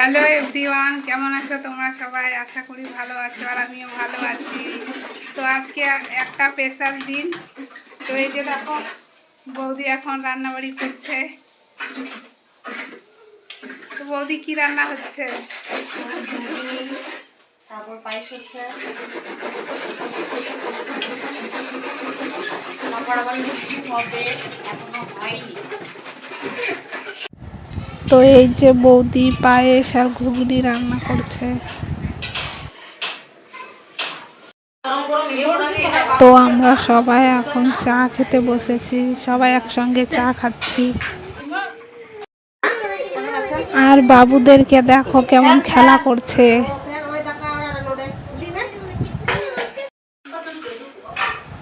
Hello everyone কেমন আছো তোমরা সবাই? আশা করি ভালো আছো আর আমিও ভালো আছি। তো আজকে এক- একটা স্পেশাল দিন। তো এই যে দেখো বৌদি এখন রান্নাবাড়ি করছে। তো বৌদি কি রান্না হচ্ছে? তারপর পায়েস হচ্ছে। তারপর আবার লুচি হবে এখনও হয়নি। তো এই যে বৌদি পায়েস আর ঘুগনি রান্না করছে। তো আমরা সবাই এখন চা খেতে বসেছি, সবাই একসঙ্গে চা খাচ্ছি। আর বাবুদেরকে দেখো কেমন খেলা করছে।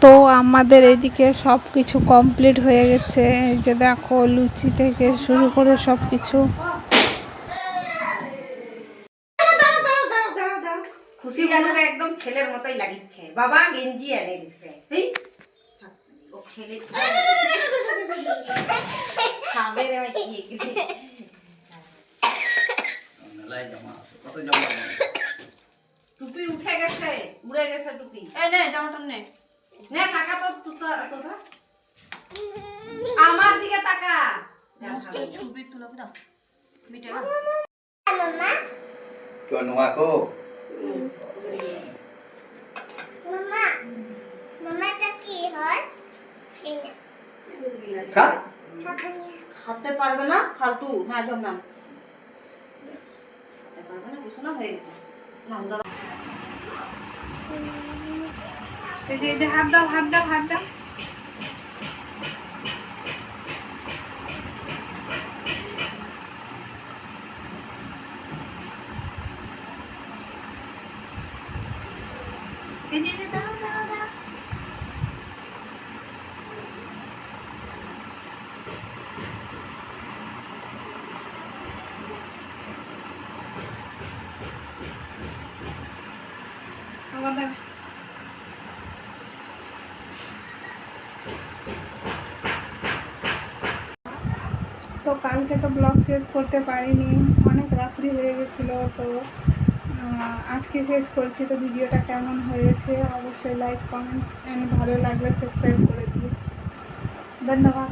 তো আমাদের এদিকে সব কিছু কমপ্লিট হয়ে গেছে। এই যে দেখো লুচি থেকে শুরু করে সব কিছু খুশি জানুকে একদম ছেলের মতোই লাগিচ্ছে। বাবা গেঞ্জি এনে দিছে। তুই ছেলে খাবে রে ভাই কি মেলায় জামা আছে কত জামা আছে? টুপি উঠে গেছে উড়ে গেছে টুপি। এই নে জামাটা নে। নে টাকা তো তুতা তোতা আমার দিকে তাকা। ছবি তুলো দাও। মিটে. মামা। মামাটা কি হয়? না। হাতে পারবে না? ফালতু। হ্যাঁ ধর নাম। হাতে পারবে না? কিছু না হয়ে গেছে। নাম দাদা এই যে এই যে হাত দাও হাত দাও হাত দাও এই যে, দাঁড়াও, দাঁড়াও। তো কালকে তো ব্লগ শেষ করতে পারিনি। অনেক রাত্রি হয়ে গেছিল, তো আজকে শেষ করছি। তো ভিডিওটা কেমন হয়েছে অবশ্যই লাইক কমেন্ট অ্যান্ড ভালো লাগলে সাবস্ক্রাইব করে দিই ধন্যবাদ।